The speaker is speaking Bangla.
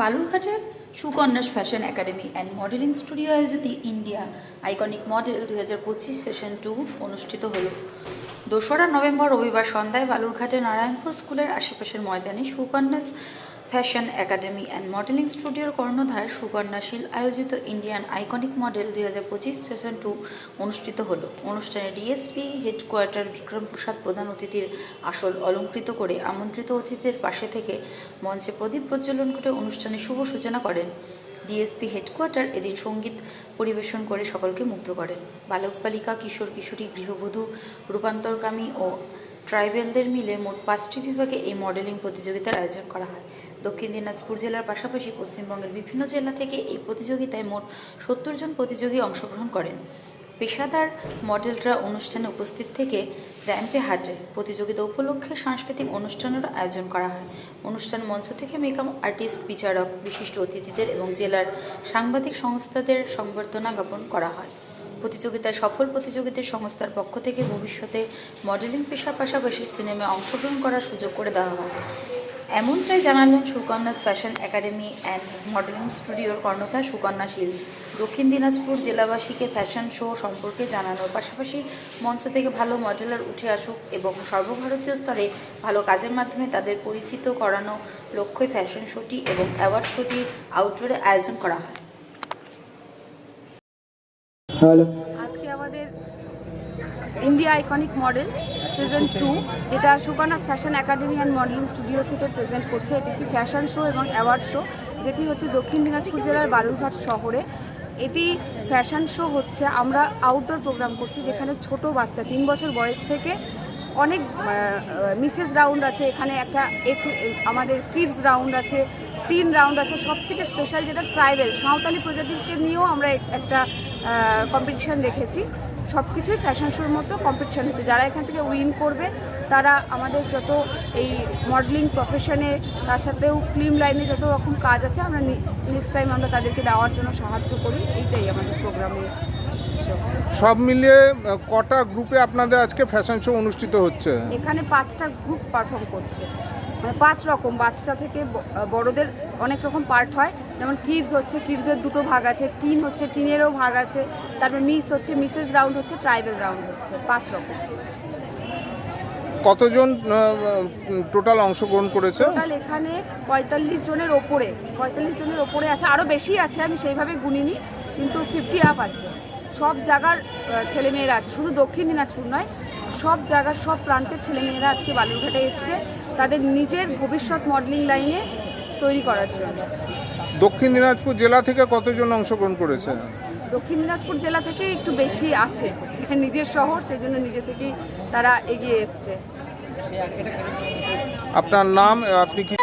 বালুরঘাটে Sukanya's fashion academy and modeling studio আয়োজিত ইন্ডিয়া আইকনিক মডেল দু হাজার পঁচিশ সেশন টু অনুষ্ঠিত হলো। দোসরা নভেম্বর রবিবার সন্ধ্যায় বালুরঘাটে নারায়ণপুর স্কুলের আশেপাশের ময়দানে Sukanya's fashion academy and modeling স্টুডিওর কর্ণধার সুকন্যাশীল আয়োজিত ইন্ডিয়ান আইকনিক মডেল দুই হাজার পঁচিশ সেশন টু অনুষ্ঠিত হলো। অনুষ্ঠানে ডিএসপি হেডকোয়ার্টার বিক্রম প্রসাদ প্রধান অতিথির আসল অলঙ্কৃত করে আমন্ত্রিত অতিথির পাশে থেকে মঞ্চে প্রদীপ প্রজ্বলন করে অনুষ্ঠানের শুভ সূচনা করেন। ডিএসপি হেডকোয়ার্টার এদিন সংগীত পরিবেশন করে সকলকে মুগ্ধ করেন। বালক বালিকা কিশোর কিশোরী গৃহবধূ, রূপান্তরকামী ও ট্রাইবেলদের মিলে মোট পাঁচটি বিভাগে এই মডেলিং প্রতিযোগিতার আয়োজন করা হয়। দক্ষিণ দিনাজপুর জেলার পাশাপাশি পশ্চিমবঙ্গের বিভিন্ন জেলা থেকে এই প্রতিযোগিতায় মোট সত্তর জন প্রতিযোগী অংশগ্রহণ করেন। পেশাদার মডেলরা অনুষ্ঠানে উপস্থিত থেকে র্যাম্পে হাঁটে। প্রতিযোগিতা উপলক্ষে সাংস্কৃতিক অনুষ্ঠানেরও আয়োজন করা হয়। অনুষ্ঠান মঞ্চ থেকে মেকআপ আর্টিস্ট, বিচারক, বিশিষ্ট অতিথিদের এবং জেলার সাংবাদিক সংস্থাদের সংবর্ধনা জ্ঞাপন করা হয়। প্রতিযোগিতায়, সফল প্রতিযোগীদের সংস্থার পক্ষ থেকে ভবিষ্যতে মডেলিং পেশার পাশাপাশি সিনেমায় অংশগ্রহণ করার সুযোগ করে দেওয়া হয় এমনটাই জানালেন Sukanya's fashion academy and modeling স্টুডিওর কর্ণধার সুকন্যা শীল। দক্ষিণ দিনাজপুর জেলাবাসীকে ফ্যাশন শো সম্পর্কে জানানোর পাশাপাশি মঞ্চ থেকে ভালো মডেলার উঠে আসুক এবং সর্বভারতীয় স্তরে ভালো কাজের মাধ্যমে তাদের পরিচিত করানো লক্ষ্যে ফ্যাশন শোটি এবং অ্যাওয়ার্ড শোটি আউটডোরে আয়োজন করা হয়। হ্যালো আজকে আমাদের India iconic model season two যেটা Sukanya's fashion academy and modeling studio থেকে প্রেজেন্ট করছে। এটি একটি ফ্যাশন শো এবং অ্যাওয়ার্ড শো যেটি হচ্ছে দক্ষিণ দিনাজপুর জেলার বালুরঘাট শহরে। এটি ফ্যাশন শো হচ্ছে, আমরা আউটডোর প্রোগ্রাম করছি, যেখানে ছোট বাচ্চা, তিন বছর বয়স থেকে অনেক মিসেস রাউন্ড আছে। এখানে একটা এক- আমাদের কিডস রাউন্ড আছে। তিন রাউন্ড আছে। সব থেকে স্পেশাল যেটা ট্রাইবেল সাঁওতালি প্রজাতিকে নিয়েও আমরা একটা কম্পিটিশান রেখেছি। সব কিছুই ফ্যাশন শোর মতো কম্পিটিশান হচ্ছে। যারা এখান থেকে উইন করবে তারা আমাদের যত এই মডেলিং প্রফেশনে তার সাথেও ফিল্ম লাইনে যত রকম কাজ আছে আমরা নেক্সট টাইম আমরা তাদেরকে দেওয়ার জন্য সাহায্য করি। এইটাই আমাদের প্রোগ্রামের সব মিলিয়ে কটা গ্রুপে আপনাদের আজকে ফ্যাশন শো অনুষ্ঠিত হচ্ছে? এখানে পাঁচটা গ্রুপ পারফর্ম করছে। মানে পাঁচ রকম বাচ্চা থেকে বড়দের অনেক রকম পার্ট হয়। যেমন কিডস হচ্ছে কিডসের দুটো ভাগ আছে টিন হচ্ছে টিনেরও ভাগ আছে তারপর মিস হচ্ছে মিসেস রাউন্ড হচ্ছে ট্রাইবেল রাউন্ড হচ্ছে পাঁচ রকম। কতজন টোটাল অংশগ্রহণ করেছে? টোটাল এখানে পঁয়তাল্লিশ জনের ওপরে পঁয়তাল্লিশ জনের ওপরে আছে আরও বেশি আছে আমি সেইভাবে গুনিনি কিন্তু ফিফটি আপ আছে। সব জায়গার ছেলেমেয়েরা আছে শুধু দক্ষিণ দিনাজপুর নয় সব জায়গার সব প্রান্তের ছেলেমেয়েরা আজকে বালুরঘাটে এসছে। তাদের নিজের ভবিষ্যৎ মডেলিং লাইনে তৈরি করার জন্য। দক্ষিণ দিনাজপুর জেলা থেকে কতজন অংশগ্রহণ করেছে দক্ষিণ দিনাজপুর জেলা থেকে একটু বেশি আছে। নিজের শহর সেই জন্য নিজে থেকেই তারা এগিয়ে এসছে। আপনার নাম আপনি কি